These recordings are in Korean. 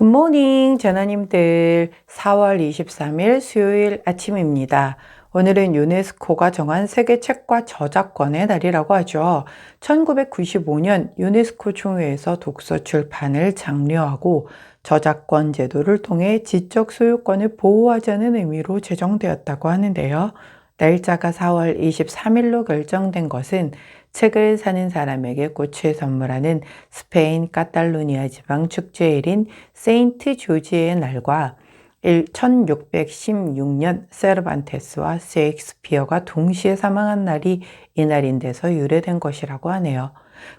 굿모닝 전하님들 4월 23일 수요일 아침입니다. 오늘은 유네스코가 정한 세계 책과 저작권의 날이라고 하죠. 1995년 유네스코 총회에서 독서 출판을 장려하고 저작권 제도를 통해 지적 소유권을 보호하자는 의미로 제정되었다고 하는데요. 날짜가 4월 23일로 결정된 것은 책을 사는 사람에게 꽃을 선물하는 스페인 카탈루니아 지방 축제일인 세인트 조지의 날과 1616년 세르반테스와 셰익스피어가 동시에 사망한 날이 이날인데서 유래된 것이라고 하네요.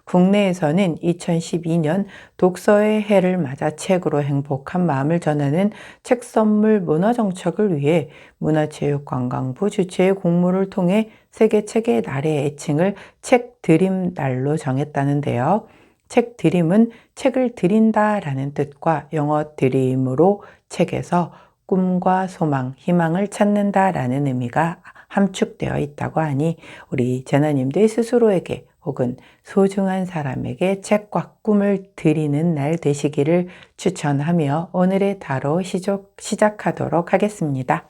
국내에서는 2012년 독서의 해를 맞아 책으로 행복한 마음을 전하는 책 선물 문화 정책을 위해 문화체육관광부 주최의 공모를 통해 세계 책의 날의 애칭을 책 드림 날로 정했다는데요. 책 드림은 책을 드린다라는 뜻과 영어 드림으로 책에서 꿈과 소망, 희망을 찾는다라는 의미가 함축되어 있다고 하니 우리 제나님들 스스로에게 혹은 소중한 사람에게 책과 꿈을 드리는 날 되시기를 추천하며 오늘의 다로 시작, 시작하도록 하겠습니다.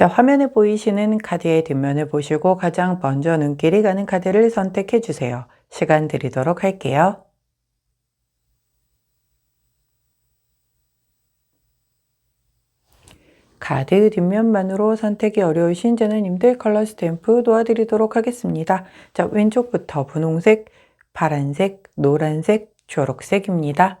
자, 화면에 보이시는 카드의 뒷면을 보시고 가장 먼저 눈길이 가는 카드를 선택해 주세요. 시간 드리도록 할게요. 카드 뒷면만으로 선택이 어려우신 저는님들 컬러 스탬프 도와드리도록 하겠습니다. 자, 왼쪽부터 분홍색, 파란색, 노란색, 초록색입니다.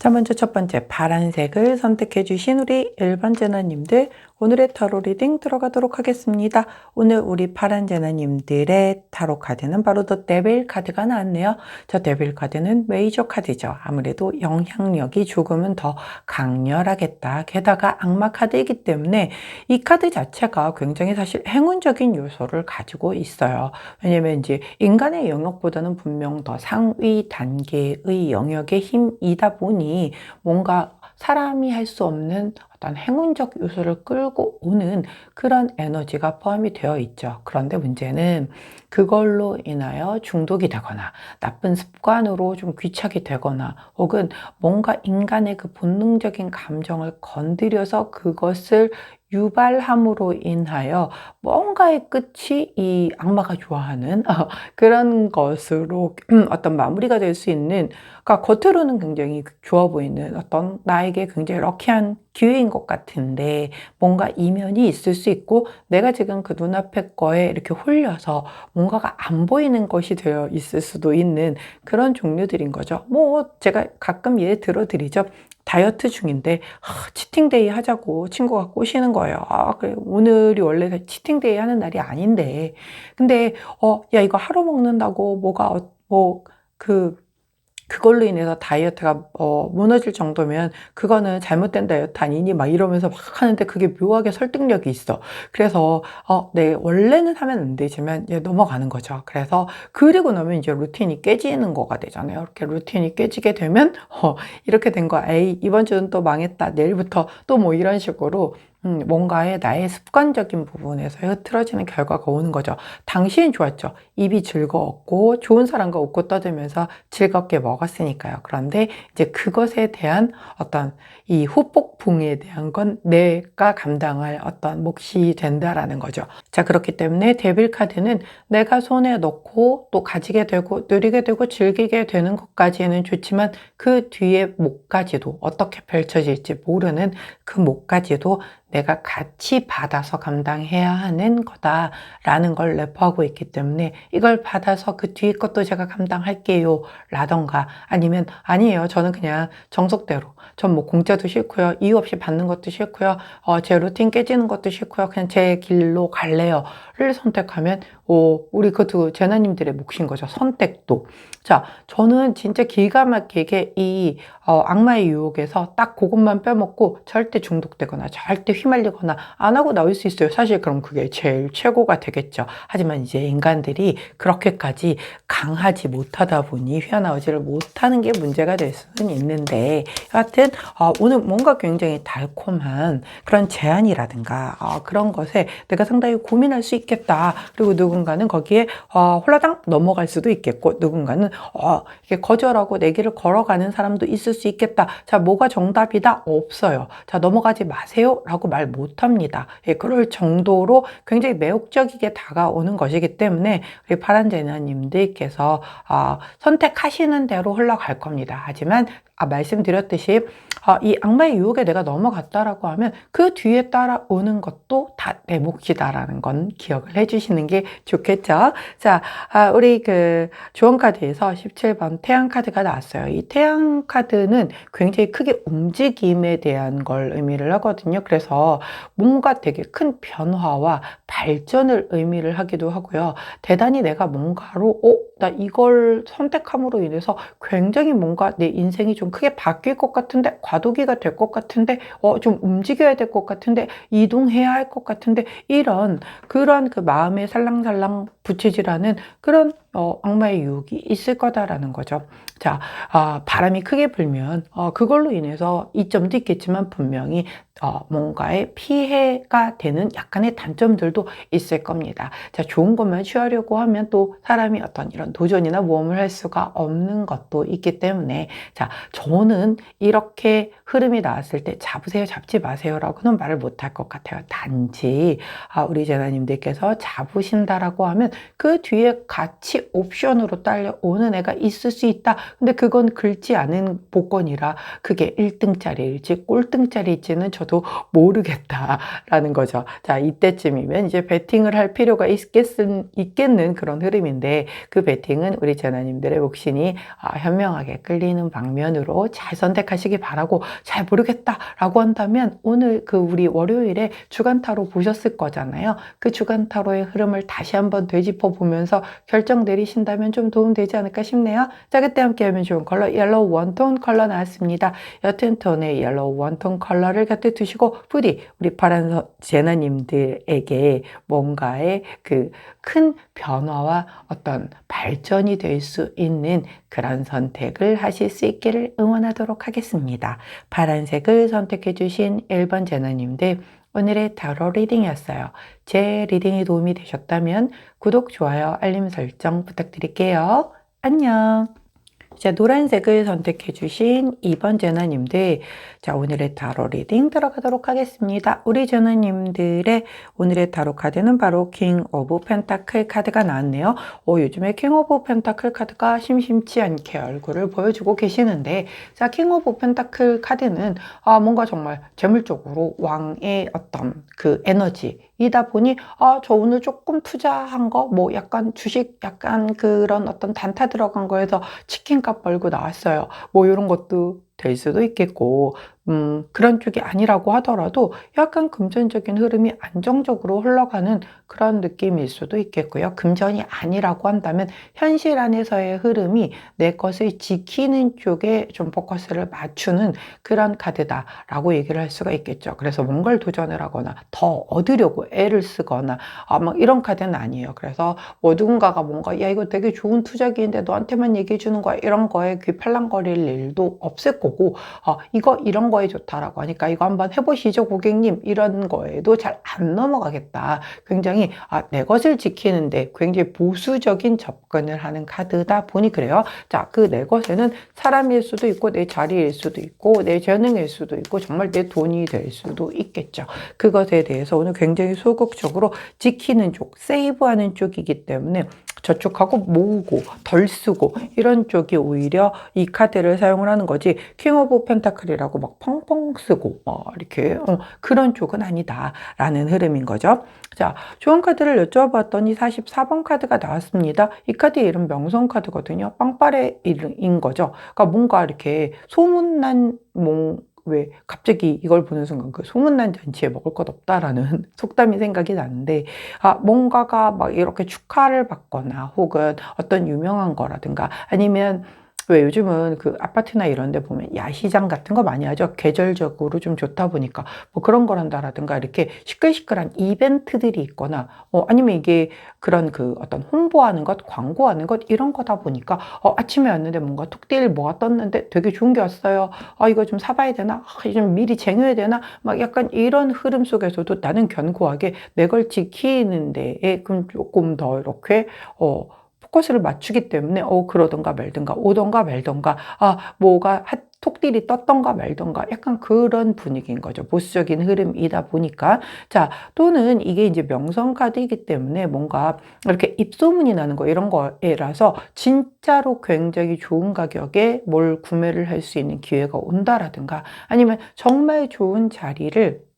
자, 먼저 첫 번째 파란색을 선택해 주신 우리 1번 제나님들 오늘의 타로 리딩 들어가도록 하겠습니다. 오늘 우리 파란 제나님들의 타로 카드는 바로 더 데빌 카드가 나왔네요. 저 데빌 카드는 메이저 카드죠. 아무래도 영향력이 조금은 더 강렬하겠다. 게다가 악마 카드이기 때문에 이 카드 자체가 굉장히 사실 행운적인 요소를 가지고 있어요. 왜냐면 이제 인간의 영역보다는 분명 더 상위 단계의 영역의 힘이다 보니 뭔가 사람이 할 수 없는 어떤 행운적 요소를 끌고 오는 그런 에너지가 포함이 되어 있죠. 그런데 문제는 그걸로 인하여 중독이 되거나 나쁜 습관으로 좀 귀착이 되거나 혹은 뭔가 인간의 그 본능적인 감정을 건드려서 그것을 유발함으로 인하여 뭔가의 끝이 이 악마가 좋아하는 어, 그런 것으로 음, 어떤 마무리가 될 수 있는 그러니까 겉으로는 굉장히 좋아 보이는 어떤 나에게 굉장히 럭키한 기회인 것 같은데 뭔가 이면이 있을 수 있고 내가 지금 그 눈앞의 거에 이렇게 홀려서 뭔가가 안 보이는 것이 되어 있을 수도 있는 그런 종류들인 거죠. 뭐 제가 가끔 예를 들어 드리죠. 다이어트 중인데 아, 치팅데이 하자고 친구가 꼬시는 거예요. 아, 그래 오늘이 원래 치팅데이 하는 날이 아닌데 근데 어 야 이거 하루 먹는다고 뭐가 어, 뭐그 그걸로 인해서 다이어트가 어, 무너질 정도면 그거는 잘못된 다이어트 아니니 막 이러면서 막 하는데 그게 묘하게 설득력이 있어. 그래서 어, 네 원래는 하면 안 되지만 예, 넘어가는 거죠. 그래서 그리고 나면 이제 루틴이 깨지는 거가 되잖아요. 이렇게 루틴이 깨지게 되면 어, 이렇게 된 거. 에이 이번 주는 또 망했다. 내일부터 또 뭐 이런 식으로 음, 뭔가에 나의 습관적인 부분에서 흐트러지는 결과가 오는 거죠. 당시엔 좋았죠. 입이 즐거웠고 좋은 사람과 웃고 떠들면서 즐겁게 먹었으니까요. 그런데 이제 그것에 대한 어떤 이 후폭풍에 대한 건 내가 감당할 어떤 몫이 된다라는 거죠. 자, 그렇기 때문에 데빌 카드는 내가 손에 넣고 또 가지게 되고 누리게 되고 즐기게 되는 것까지는 좋지만 그 뒤에 목까지도 어떻게 펼쳐질지 모르는 그 목까지도 내가 같이 받아서 감당해야 하는 거다라는 걸 내포하고 있기 때문에 이걸 받아서 그 뒤에 것도 제가 감당할게요 라던가 아니면 아니에요. 저는 그냥 정석대로 전 뭐 공짜도 싫고요. 이유 없이 받는 것도 싫고요. 어, 제 루틴 깨지는 것도 싫고요. 그냥 제 길로 갈래요 를 선택하면 오, 우리 그것도 제나님들의 몫인 거죠. 선택도. 자 저는 진짜 기가 막히게 이 어, 악마의 유혹에서 딱 그것만 빼먹고 절대 중독되거나 절대 휘말리거나 안 하고 나올 수 있어요. 사실 그럼 그게 제일 최고가 되겠죠. 하지만 이제 인간들이 그렇게까지 강하지 못하다 보니 휘어나오지를 못하는 게 문제가 될 수는 있는데 어, 오늘 뭔가 굉장히 달콤한 그런 제안이라든가 어, 그런 것에 내가 상당히 고민할 수 있겠다. 그리고 누군가는 거기에 어, 홀라당 넘어갈 수도 있겠고 누군가는 어, 이렇게 거절하고 내 길을 걸어가는 사람도 있을 수 있겠다. 자, 뭐가 정답이다? 없어요. 자, 넘어가지 마세요. 라고 말 못합니다. 예, 그럴 정도로 굉장히 매혹적이게 다가오는 것이기 때문에 우리 파란 제나님들께서 어, 선택하시는 대로 흘러갈 겁니다. 하지만 아, 말씀드렸듯이 아, 이 악마의 유혹에 내가 넘어갔다라고 하면 그 뒤에 따라오는 것도 다 내 몫이다라는 건 기억을 해주시는 게 좋겠죠. 자, 아, 우리 그 조언 카드에서 17번 태양 카드가 나왔어요. 이 태양 카드는 굉장히 크게 움직임에 대한 걸 의미를 하거든요. 그래서 뭔가 되게 큰 변화와 발전을 의미를 하기도 하고요. 대단히 내가 뭔가로, 어, 나 이걸 선택함으로 인해서 굉장히 뭔가 내 인생이 좀 크게 바뀔 것 같은데, 과도기가 될 것 같은데, 어, 좀 움직여야 될 것 같은데, 이동해야 할 것 같은데, 이런, 그런 그 마음에 살랑살랑 부채질하는 그런 어, 악마의 유혹이 있을 거다라는 거죠. 자, 아, 바람이 크게 불면 어, 그걸로 인해서 이점도 있겠지만 분명히 어, 뭔가의 피해가 되는 약간의 단점들도 있을 겁니다. 자, 좋은 것만 취하려고 하면 또 사람이 어떤 이런 도전이나 모험을 할 수가 없는 것도 있기 때문에 자, 저는 이렇게 흐름이 나왔을 때 잡으세요, 잡지 마세요라고는 말을 못 할 것 같아요. 단지 아, 우리 제나님들께서 잡으신다라고 하면 그 뒤에 같이 옵션으로 딸려오는 애가 있을 수 있다. 근데 그건 긁지 않은 복권이라 그게 1등짜리일지 꼴등짜리일지는 저도 모르겠다라는 거죠. 자, 이때쯤이면 이제 베팅을 할 필요가 있겠은, 있겠는 그런 흐름인데 그 베팅은 우리 제나님들의 몫이니 아, 현명하게 끌리는 방면으로 잘 선택하시기 바라고 잘 모르겠다라고 한다면 오늘 그 우리 월요일에 주간타로 보셨을 거잖아요. 그 주간타로의 흐름을 다시 한번 되짚어 보면서 결정 내리신다면 좀 도움되지 않을까 싶네요. 자, 그때 함께 하면 좋은 컬러 옐로우 원톤 컬러 나왔습니다. 옅은 톤의 옐로우 원톤 컬러를 곁에 두시고 부디 우리 파란 제나님들에게 뭔가의 그 큰 변화와 어떤 발전이 될 수 있는 그런 선택을 하실 수 있기를 응원하도록 하겠습니다. 파란색을 선택해 주신 1번 제나님들 오늘의 타로 리딩이었어요. 제 리딩이 도움이 되셨다면 구독, 좋아요, 알림 설정 부탁드릴게요. 안녕! 자, 노란색을 선택해 주신 2번 제나님들 자, 오늘의 타로 리딩 들어가도록 하겠습니다. 우리 제나님들의 오늘의 타로 카드는 바로 킹 오브 펜타클 카드가 나왔네요. 어, 요즘에 킹 오브 펜타클 카드가 심심치 않게 얼굴을 보여주고 계시는데 자, 킹 오브 펜타클 카드는 아, 뭔가 정말 재물적으로 왕의 어떤 그 에너지 이다 보니 아 저 오늘 조금 투자한 거 뭐 약간 주식 약간 그런 어떤 단타 들어간 거에서 치킨값 벌고 나왔어요. 뭐 이런 것도 될 수도 있겠고 음, 그런 쪽이 아니라고 하더라도 약간 금전적인 흐름이 안정적으로 흘러가는 그런 느낌일 수도 있겠고요. 금전이 아니라고 한다면 현실 안에서의 흐름이 내 것을 지키는 쪽에 좀 포커스를 맞추는 그런 카드다라고 얘기를 할 수가 있겠죠. 그래서 뭔가를 도전을 하거나 더 얻으려고 애를 쓰거나 아, 막 이런 카드는 아니에요. 그래서 뭐 누군가가 뭔가 야 이거 되게 좋은 투자기인데 너한테만 얘기해 주는 거야 이런 거에 귀 팔랑거릴 일도 없을 거고 어, 이거 이런 거 거에 좋다라고 하니까 이거 한번 해보시죠, 고객님. 이런 거에도 잘 안 넘어가겠다. 굉장히 아, 내 것을 지키는데 굉장히 보수적인 접근을 하는 카드다 보니 그래요. 자, 그 내 것에는 사람일 수도 있고 내 자리일 수도 있고 내 재능일 수도 있고 정말 내 돈이 될 수도 있겠죠. 그것에 대해서 오늘 굉장히 소극적으로 지키는 쪽, 세이브하는 쪽이기 때문에 저축하고 모으고 덜 쓰고 이런 쪽이 오히려 이 카드를 사용을 하는 거지 킹 오브 펜타클이라고 막 펑펑 쓰고 어, 이렇게 어, 그런 쪽은 아니다라는 흐름인 거죠. 자, 좋은 카드를 여쭤봤더니 44번 카드가 나왔습니다. 이 카드의 이름 명성 카드거든요. 빵빠레 인 거죠. 그러니까 뭔가 이렇게 소문난 뭐, 왜 갑자기 이걸 보는 순간 그 소문난 잔치에 먹을 것 없다라는 속담이 생각이 나는데 아 뭔가가 막 이렇게 축하를 받거나 혹은 어떤 유명한 거라든가 아니면 왜 요즘은 그 아파트나 이런 데 보면 야시장 같은 거 많이 하죠. 계절적으로 좀 좋다 보니까 뭐 그런 거란다라든가 이렇게 시끌시끌한 이벤트들이 있거나 어, 아니면 이게 그런 그 어떤 홍보하는 것, 광고하는 것 이런 거다 보니까 어, 아침에 왔는데 뭔가 톡 떼일 뭐가 떴는데 되게 좋은 게 왔어요. 아 이거 좀 사봐야 되나? 아, 좀 미리 쟁여야 되나? 막 약간 이런 흐름 속에서도 나는 견고하게 내 걸 지키는 데에 그럼 조금 더 이렇게 어 포커스를 맞추기 때문에 어 그러던가 말던가 오던가 말던가 아 뭐가 핫 톡딜이 떴던가 말던가 약간 그런 분위기인 거죠. 보수적인 흐름이다 보니까. 자, 또는 이게 이제 명성 카드이기 때문에 뭔가 이렇게 입소문이 나는 거 이런 거에라서 진짜로 굉장히 좋은 가격에 뭘 구매를 할 수 있는 기회가 온다라든가 아니면 정말 좋은 자리를 에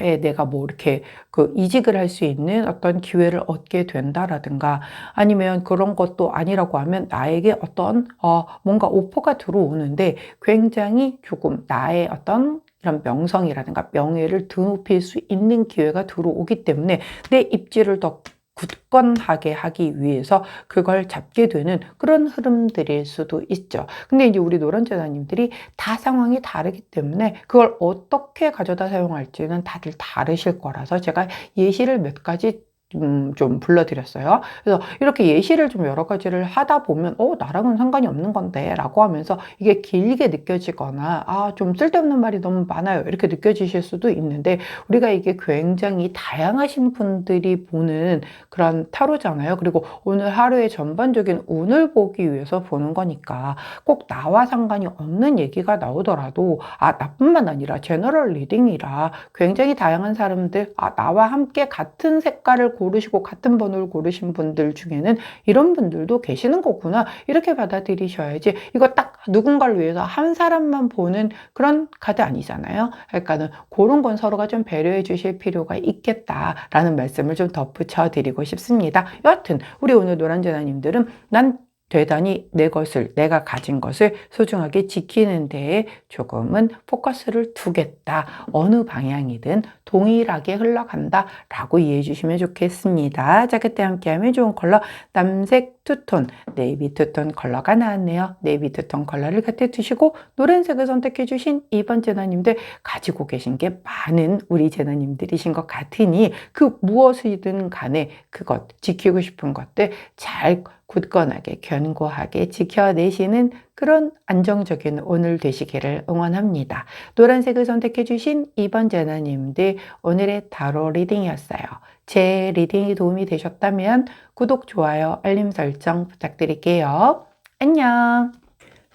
내가 뭐 이렇게 그 이직을 할 수 있는 어떤 기회를 얻게 된다라든가 아니면 그런 것도 아니라고 하면 나에게 어떤 어 뭔가 오퍼가 들어오는데 굉장히 조금 나의 어떤 이런 명성이라든가 명예를 드높일 수 있는 기회가 들어오기 때문에 내 입지를 더 굳건하게 하기 위해서 그걸 잡게 되는 그런 흐름들일 수도 있죠. 근데 이제 우리 노란 재단님들이 다 상황이 다르기 때문에 그걸 어떻게 가져다 사용할지는 다들 다르실 거라서 제가 예시를 몇 가지 음, 좀 불러드렸어요. 그래서 이렇게 예시를 좀 여러 가지를 하다 보면, 어, 나랑은 상관이 없는 건데, 라고 하면서 이게 길게 느껴지거나, 아, 좀 쓸데없는 말이 너무 많아요. 이렇게 느껴지실 수도 있는데, 우리가 이게 굉장히 다양하신 분들이 보는 그런 타로잖아요. 그리고 오늘 하루의 전반적인 운을 보기 위해서 보는 거니까 꼭 나와 상관이 없는 얘기가 나오더라도, 아, 나뿐만 아니라 제너럴 리딩이라 굉장히 다양한 사람들, 아, 나와 함께 같은 색깔을 고르시고 같은 번호를 고르신 분들 중에는 이런 분들도 계시는 거구나. 이렇게 받아들이셔야지 이거 딱 누군가를 위해서 한 사람만 보는 그런 카드 아니잖아요. 그러니까는 그런 건 서로가 좀 배려해 주실 필요가 있겠다라는 말씀을 좀 덧붙여 드리고 싶습니다. 여하튼 우리 오늘 노란재나님들은 난 대단히 내 것을, 내가 가진 것을 소중하게 지키는 데에 조금은 포커스를 두겠다. 어느 방향이든 동일하게 흘러간다. 라고 이해해 주시면 좋겠습니다. 자, 그때 함께 하면 좋은 컬러, 남색 투톤, 네이비 투톤 컬러가 나왔네요. 네이비 투톤 컬러를 곁에 두시고, 노란색을 선택해 주신 2번 제너님들 가지고 계신 게 많은 우리 제너님들이신 것 같으니, 그 무엇이든 간에 그것, 지키고 싶은 것들 잘 굳건하게 견고하게 지켜내시는 그런 안정적인 오늘 되시기를 응원합니다. 노란색을 선택해 주신 2번 제나님들 오늘의 타로 리딩이었어요. 제 리딩이 도움이 되셨다면 구독, 좋아요, 알림 설정 부탁드릴게요. 안녕!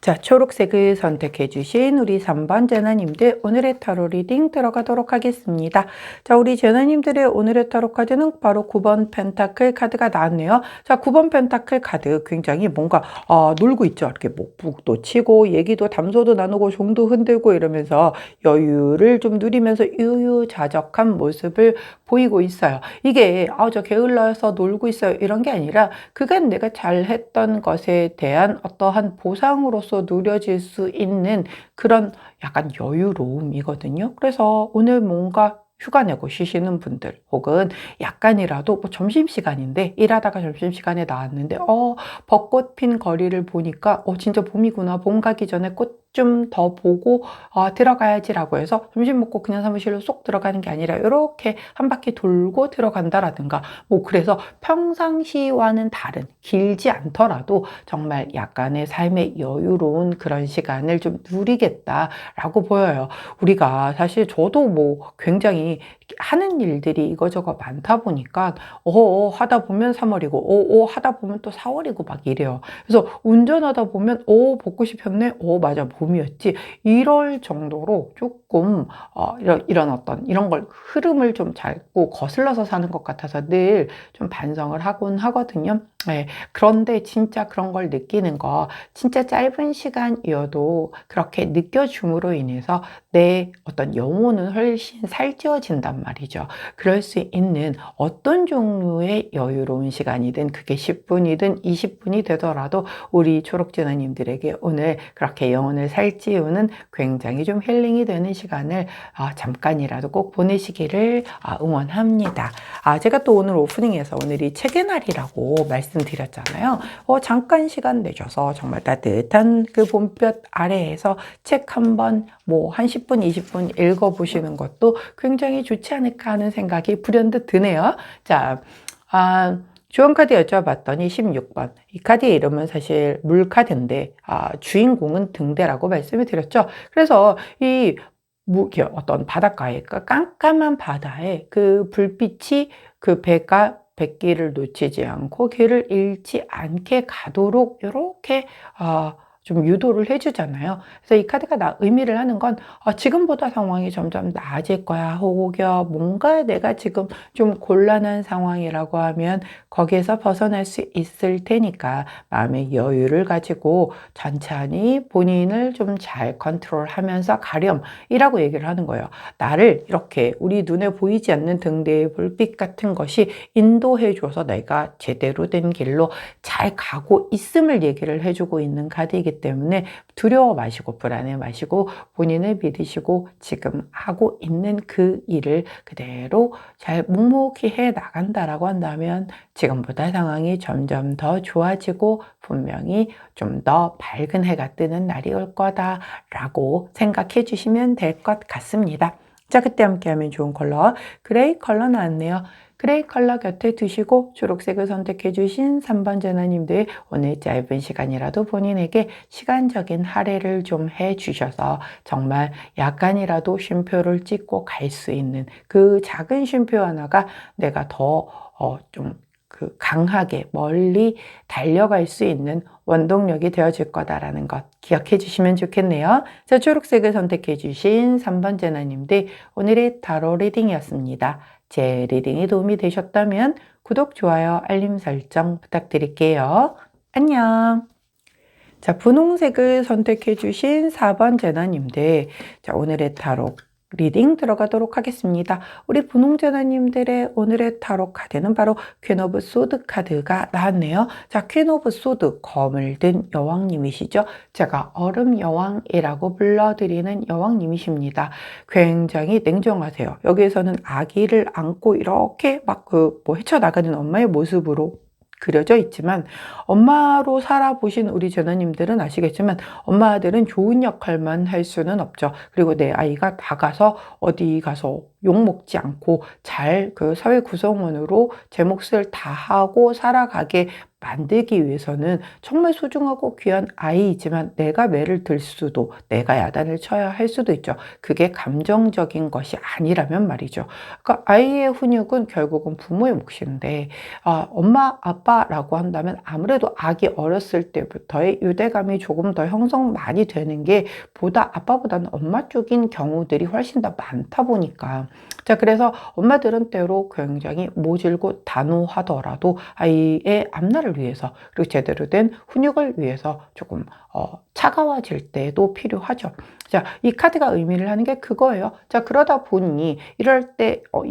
자, 초록색을 선택해 주신 우리 3번 제나님들 오늘의 타로 리딩 들어가도록 하겠습니다. 자, 우리 제나님들의 오늘의 타로 카드는 바로 9번 펜타클 카드가 나왔네요. 자, 9번 펜타클 카드 굉장히 뭔가 어, 놀고 있죠. 이렇게 목북도 치고 얘기도 담소도 나누고 종도 흔들고 이러면서 여유를 좀 누리면서 유유자적한 모습을 보이고 있어요. 이게 아, 저 게을러서 놀고 있어요. 이런 게 아니라 그간 내가 잘했던 것에 대한 어떠한 보상으로서 삶에서 누려질 수 있는 그런 약간 여유로움이거든요. 그래서 오늘 뭔가 휴가 내고 쉬시는 분들 혹은 약간이라도 뭐 점심시간인데 일하다가 점심시간에 나왔는데 어 벚꽃 핀 거리를 보니까 어 진짜 봄이구나 봄 가기 전에 꽃 좀 더 보고 아, 들어가야지라고 해서 점심 먹고 그냥 사무실로 쏙 들어가는 게 아니라 이렇게 한 바퀴 돌고 들어간다라든가 뭐 그래서 평상시와는 다른 길지 않더라도 정말 약간의 삶의 여유로운 그런 시간을 좀 누리겠다라고 보여요. 우리가 사실 저도 뭐 굉장히 하는 일들이 이거저거 많다 보니까 어 하다 보면 3월이고 어, 어 하다 보면 또 4월이고 막 이래요. 그래서 운전하다 보면 어 벚꽃이 폈네. 어 맞아 봄이었지. 이럴 정도로 조금 어 이런 이런 어떤 이런 걸 흐름을 좀 잡고 거슬러서 사는 것 같아서 늘 좀 반성을 하곤 하거든요. 네. 그런데 진짜 그런 걸 느끼는 거 진짜 짧은 시간이어도 그렇게 느껴줌으로 인해서 내 어떤 영혼은 훨씬 살찌워진 단 말이죠. 그럴 수 있는 어떤 종류의 여유로운 시간이든 그게 10분이든 20분이 되더라도 우리 초록진아님들에게 오늘 그렇게 영혼을 살찌우는 굉장히 좀 힐링이 되는 시간을 아, 잠깐이라도 꼭 보내시기를 아, 응원합니다. 아, 제가 또 오늘 오프닝에서 오늘이 책의 날이라고 말씀드렸잖아요. 어, 잠깐 시간 내줘서 정말 따뜻한 그 봄볕 아래에서 책 한번 뭐 한 10분, 20분 읽어보시는 것도 굉장히 좋지 않을까 하는 생각이 불현듯 드네요. 자, 아, 주원 카드 여쭤봤더니 16번. 이 카드의 이름은 사실 물카드인데, 아, 주인공은 등대라고 말씀을 드렸죠. 그래서 이 무, 어떤 바닷가에, 그러니까 깜깜한 바다에 그 불빛이 그 배가 백기를 놓치지 않고 길을 잃지 않게 가도록 이렇게 어, 좀 유도를 해주잖아요. 그래서 이 카드가 나, 의미를 하는 건 어, 지금보다 상황이 점점 나아질 거야. 혹여 뭔가 내가 지금 좀 곤란한 상황이라고 하면 거기에서 벗어날 수 있을 테니까 마음의 여유를 가지고 천천히 본인을 좀 잘 컨트롤하면서 가렴이라고 얘기를 하는 거예요. 나를 이렇게 우리 눈에 보이지 않는 등대의 불빛 같은 것이 인도해 줘서 내가 제대로 된 길로 잘 가고 있음을 얘기를 해주고 있는 카드이기 때문에 두려워 마시고 불안해 마시고 본인을 믿으시고 지금 하고 있는 그 일을 그대로 잘 묵묵히 해 나간다라고 한다면 지금보다 상황이 점점 더 좋아지고 분명히 좀 더 밝은 해가 뜨는 날이 올 거다라고 생각해 주시면 될 것 같습니다. 자, 그때 함께 하면 좋은 컬러 그레이 컬러 나왔네요. 그레이 컬러 곁에 두시고 초록색을 선택해 주신 3번 전화님들 오늘 짧은 시간이라도 본인에게 시간적인 할애를 좀 해 주셔서 정말 약간이라도 쉼표를 찍고 갈 수 있는 그 작은 쉼표 하나가 내가 더 어, 좀그 강하게 멀리 달려갈 수 있는 원동력이 되어줄 거다라는 것 기억해 주시면 좋겠네요. 자, 초록색을 선택해 주신 3번 제나님들 오늘의 타로 리딩이었습니다. 제 리딩이 도움이 되셨다면 구독, 좋아요, 알림 설정 부탁드릴게요. 안녕! 자, 분홍색을 선택해 주신 4번 제나님들. 자, 오늘의 타로 리딩 들어가도록 하겠습니다. 우리 분홍제나님들의 오늘의 타로 카드는 바로 퀸 오브 소드 카드가 나왔네요. 자, 퀸 오브 소드, 검을 든 여왕님이시죠. 제가 얼음 여왕이라고 불러드리는 여왕님이십니다. 굉장히 냉정하세요. 여기에서는 아기를 안고 이렇게 막 그 뭐 헤쳐나가는 엄마의 모습으로 그려져 있지만 엄마로 살아보신 우리 전원님들은 아시겠지만 엄마들은 좋은 역할만 할 수는 없죠. 그리고 내 아이가 나가서 어디 가서 욕먹지 않고 잘 그 사회 구성원으로 제 몫을 다하고 살아가게 만들기 위해서는 정말 소중하고 귀한 아이이지만 내가 매를 들 수도 내가 야단을 쳐야 할 수도 있죠. 그게 감정적인 것이 아니라면 말이죠. 그러니까 아이의 훈육은 결국은 부모의 몫인데 아, 엄마 아빠라고 한다면 아무래도 아기 어렸을 때부터의 유대감이 조금 더 형성 많이 되는 게 보다 아빠보다는 엄마 쪽인 경우들이 훨씬 더 많다 보니까 자 그래서 엄마들은 때로 굉장히 모질고 단호하더라도 아이의 앞날을 위해서 그리고 제대로 된 훈육을 위해서 조금 어, 차가워질 때도 필요하죠. 자, 이 카드가 의미를 하는 게 그거예요. 자, 그러다 보니 이럴 때이 어,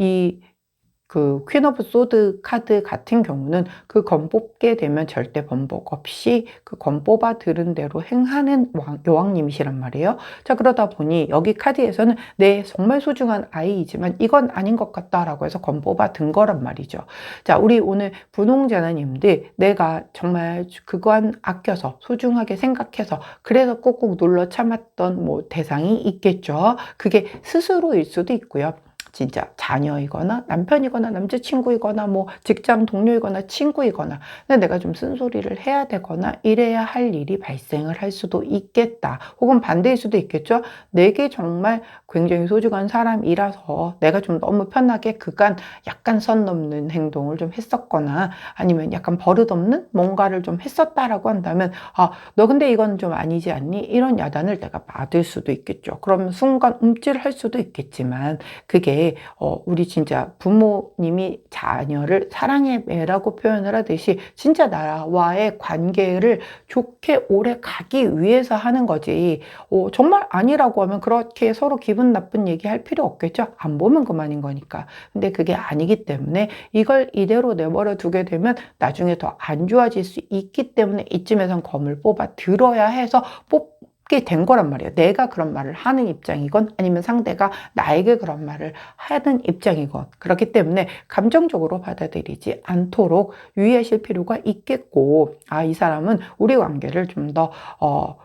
그 퀸 오브 소드 카드 같은 경우는 그 검 뽑게 되면 절대 번복 없이 그 검 뽑아 들은 대로 행하는 왕, 여왕님이시란 말이에요. 자, 그러다 보니 여기 카드에서는 내 정말 소중한 아이이지만 이건 아닌 것 같다라고 해서 검 뽑아 든 거란 말이죠. 자, 우리 오늘 분홍자나님들 내가 정말 그건 아껴서 소중하게 생각해서 그래서 꾹꾹 눌러 참았던 뭐 대상이 있겠죠. 그게 스스로일 수도 있고요. 진짜 자녀이거나 남편이거나 남자친구이거나 뭐 직장 동료이거나 친구이거나 내가 좀 쓴소리를 해야 되거나 이래야 할 일이 발생을 할 수도 있겠다. 혹은 반대일 수도 있겠죠. 내게 정말 굉장히 소중한 사람이라서 내가 좀 너무 편하게 그간 약간 선 넘는 행동을 좀 했었거나 아니면 약간 버릇없는 뭔가를 좀 했었다라고 한다면 아, 너 근데 이건 좀 아니지 않니? 이런 야단을 내가 받을 수도 있겠죠. 그러면 순간 움찔할 수도 있겠지만 그게 어, 우리 진짜 부모님이 자녀를 사랑의 매라고 표현을 하듯이 진짜 나와의 관계를 좋게 오래 가기 위해서 하는 거지. 어, 정말 아니라고 하면 그렇게 서로 기분 나쁜 얘기 할 필요 없겠죠. 안 보면 그만인 거니까. 근데 그게 아니기 때문에 이걸 이대로 내버려 두게 되면 나중에 더 안 좋아질 수 있기 때문에 이쯤에선 검을 뽑아 들어야 해서 뽑게 된 거란 말이에요. 내가 그런 말을 하는 입장이건 아니면 상대가 나에게 그런 말을 하는 입장이건 그렇기 때문에 감정적으로 받아들이지 않도록 유의하실 필요가 있겠고 아 이 사람은 우리 관계를 좀더 어,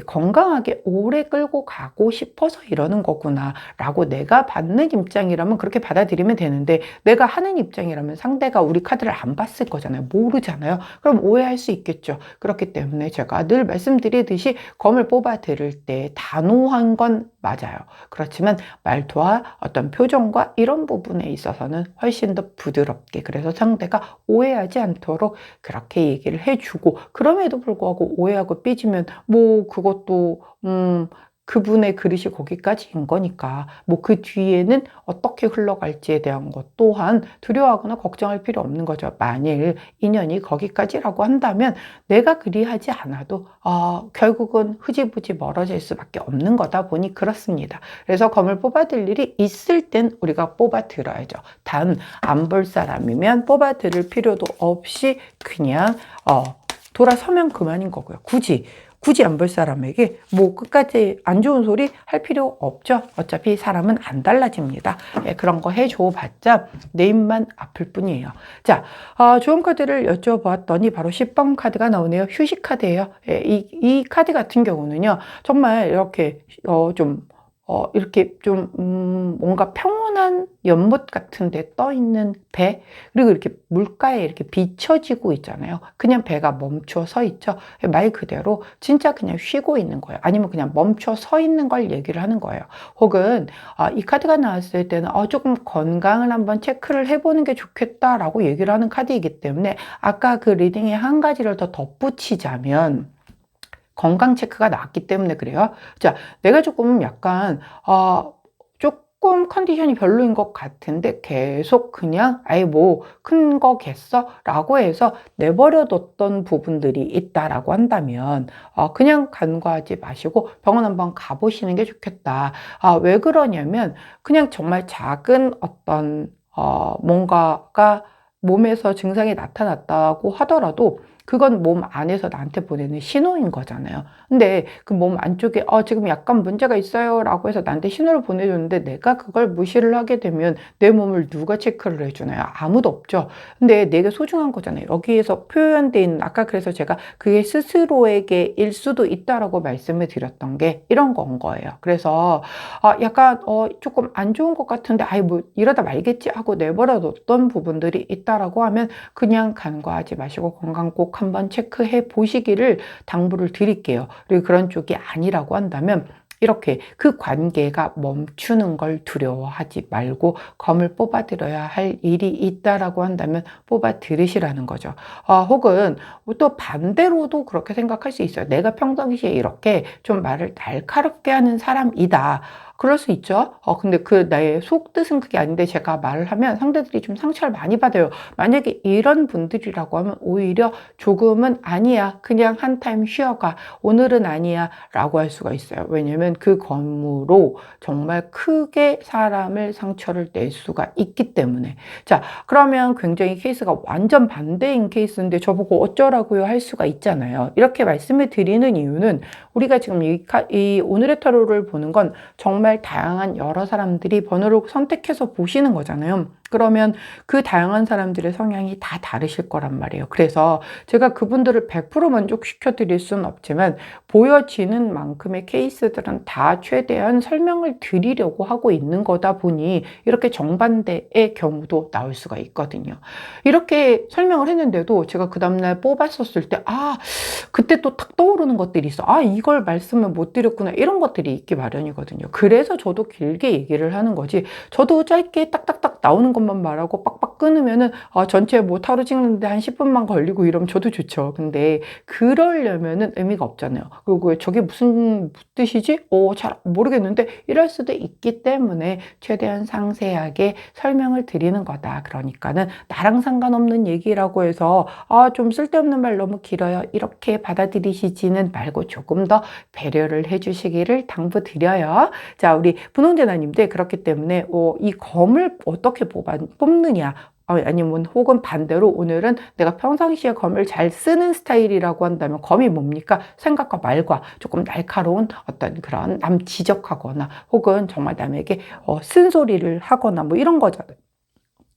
건강하게 오래 끌고 가고 싶어서 이러는 거구나 라고 내가 받는 입장이라면 그렇게 받아들이면 되는데 내가 하는 입장이라면 상대가 우리 카드를 안 봤을 거잖아요. 모르잖아요. 그럼 오해할 수 있겠죠. 그렇기 때문에 제가 늘 말씀드리듯이 검을 뽑아 들을 때 단호한 건 맞아요. 그렇지만 말투와 어떤 표정과 이런 부분에 있어서는 훨씬 더 부드럽게 그래서 상대가 오해하지 않도록 그렇게 얘기를 해주고 그럼에도 불구하고 오해하고 삐지면 뭐 그 것도 음 그분의 그릇이 거기까지인 거니까 뭐 그 뒤에는 어떻게 흘러갈지에 대한 것 또한 두려워하거나 걱정할 필요 없는 거죠. 만일 인연이 거기까지라고 한다면 내가 그리하지 않아도 어, 결국은 흐지부지 멀어질 수밖에 없는 거다 보니 그렇습니다. 그래서 검을 뽑아들 일이 있을 땐 우리가 뽑아들어야죠. 단 안 볼 사람이면 뽑아들을 필요도 없이 그냥 어, 돌아서면 그만인 거고요. 굳이 굳이 안 볼 사람에게 뭐 끝까지 안 좋은 소리 할 필요 없죠. 어차피 사람은 안 달라집니다. 예, 그런 거 해줘 봤자 내 입만 아플 뿐이에요. 자, 어, 좋은 카드를 여쭤보았더니 바로 10번 카드가 나오네요. 휴식 카드예요. 예, 이, 이 카드 같은 경우는요. 정말 이렇게 어, 좀 어, 이렇게 좀, 음, 뭔가 평온한 연못 같은 데 떠 있는 배, 그리고 이렇게 물가에 이렇게 비춰지고 있잖아요. 그냥 배가 멈춰 서 있죠. 말 그대로 진짜 그냥 쉬고 있는 거예요. 아니면 그냥 멈춰 서 있는 걸 얘기를 하는 거예요. 혹은, 아, 이 카드가 나왔을 때는, 어, 조금 건강을 한번 체크를 해보는 게 좋겠다라고 얘기를 하는 카드이기 때문에, 아까 그 리딩에 한 가지를 더 덧붙이자면, 건강 체크가 나왔기 때문에 그래요. 자, 내가 조금 약간, 어, 조금 컨디션이 별로인 것 같은데 계속 그냥 아예 뭐 큰 거겠어? 라고 해서 내버려뒀던 부분들이 있다라고 한다면 어, 그냥 간과하지 마시고 병원 한번 가보시는 게 좋겠다. 아, 왜 그러냐면 그냥 정말 작은 어떤 어, 뭔가가 몸에서 증상이 나타났다고 하더라도 그건 몸 안에서 나한테 보내는 신호인 거잖아요. 근데 그 몸 안쪽에 어 지금 약간 문제가 있어요 라고 해서 나한테 신호를 보내줬는데 내가 그걸 무시를 하게 되면 내 몸을 누가 체크를 해주나요? 아무도 없죠. 근데 내게 소중한 거잖아요. 여기에서 표현되어 있는 아까 그래서 제가 그게 스스로에게 일 수도 있다라고 말씀을 드렸던 게 이런 건 거예요. 그래서 아 약간 어 조금 안 좋은 것 같은데 아이 뭐 이러다 말겠지 하고 내버려 뒀던 부분들이 있다라고 하면 그냥 간과하지 마시고 건강 꼭 한번 체크해 보시기를 당부를 드릴게요. 그리고 그런 쪽이 아니라고 한다면 이렇게 그 관계가 멈추는 걸 두려워하지 말고 검을 뽑아들어야 할 일이 있다라고 한다면 뽑아들으시라는 거죠. 어, 혹은 또 반대로도 그렇게 생각할 수 있어요. 내가 평상시에 이렇게 좀 말을 날카롭게 하는 사람이다. 그럴 수 있죠. 어, 근데 그 나의 속뜻은 그게 아닌데 제가 말을 하면 상대들이 좀 상처를 많이 받아요. 만약에 이런 분들이라고 하면 오히려 조금은 아니야. 그냥 한 타임 쉬어가. 오늘은 아니야. 라고 할 수가 있어요. 왜냐면 그 건무로 정말 크게 사람을 상처를 낼 수가 있기 때문에. 자, 그러면 굉장히 케이스가 완전 반대인 케이스인데 저보고 어쩌라고요 할 수가 있잖아요. 이렇게 말씀을 드리는 이유는 우리가 지금 이, 카- 이 오늘의 타로를 보는 건 정말 다양한 여러 사람들이 번호를 선택해서 보시는 거잖아요. 그러면 그 다양한 사람들의 성향이 다 다르실 거란 말이에요. 그래서 제가 그분들을 100% 만족시켜 드릴 수는 없지만 보여지는 만큼의 케이스들은 다 최대한 설명을 드리려고 하고 있는 거다 보니 이렇게 정반대의 경우도 나올 수가 있거든요. 이렇게 설명을 했는데도 제가 그 다음날 뽑았었을 때, 아, 그때 또 탁 떠오르는 것들이 있어. 아, 이걸 말씀을 못 드렸구나. 이런 것들이 있기 마련이거든요. 그래서 저도 길게 얘기를 하는 거지. 저도 짧게 딱딱딱 나오는 것만 말하고 빡빡 끊으면은, 아, 전체 뭐 타로 찍는데 한 10분만 걸리고 이러면 저도 좋죠. 근데 그러려면은 의미가 없잖아요. 그리고 저게 무슨 뜻이지? 어, 잘 모르겠는데 이럴 수도 있기 때문에 최대한 상세하게 설명을 드리는 거다. 그러니까는 나랑 상관없는 얘기라고 해서 아, 좀 쓸데없는 말 너무 길어요. 이렇게 받아들이시지는 말고 조금 더 배려를 해 주시기를 당부드려요. 자, 우리 분홍재나님들 그렇기 때문에 어, 이 검을 어떻게 뽑아, 뽑느냐. 어, 아니면 혹은 반대로 오늘은 내가 평상시에 검을 잘 쓰는 스타일이라고 한다면 검이 뭡니까? 생각과 말과 조금 날카로운 어떤 그런 남 지적하거나 혹은 정말 남에게 어, 쓴소리를 하거나 뭐 이런 거잖아요.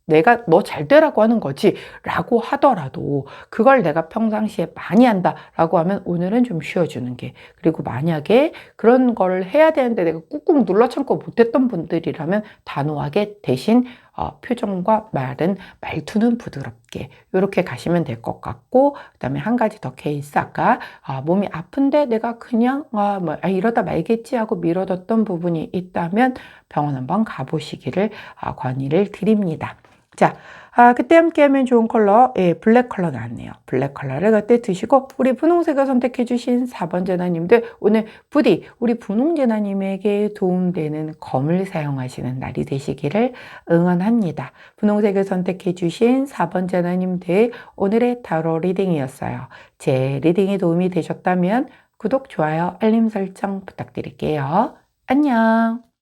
내가 너 잘 되라고 하는 거지 라고 하더라도 그걸 내가 평상시에 많이 한다 라고 하면 오늘은 좀 쉬어주는 게 그리고 만약에 그런 거를 해야 되는데 내가 꾹꾹 눌러 참고 못했던 분들이라면 단호하게 대신 어, 표정과 말은 말투는 부드럽게 이렇게 가시면 될 것 같고 그다음에 한 가지 더 케이스 아까 아, 몸이 아픈데 내가 그냥 아, 뭐, 아, 이러다 말겠지 하고 미뤄뒀던 부분이 있다면 병원 한번 가보시기를 아, 권유를 드립니다. 자, 아, 그때 함께 하면 좋은 컬러, 예, 블랙 컬러 나왔네요. 블랙 컬러를 그때 드시고, 우리 분홍색을 선택해주신 4번 제나님들, 오늘 부디 우리 분홍 제나님에게 도움되는 검을 사용하시는 날이 되시기를 응원합니다. 분홍색을 선택해주신 4번 제나님들, 오늘의 타로 리딩이었어요. 제 리딩이 도움이 되셨다면 구독, 좋아요, 알림 설정 부탁드릴게요. 안녕!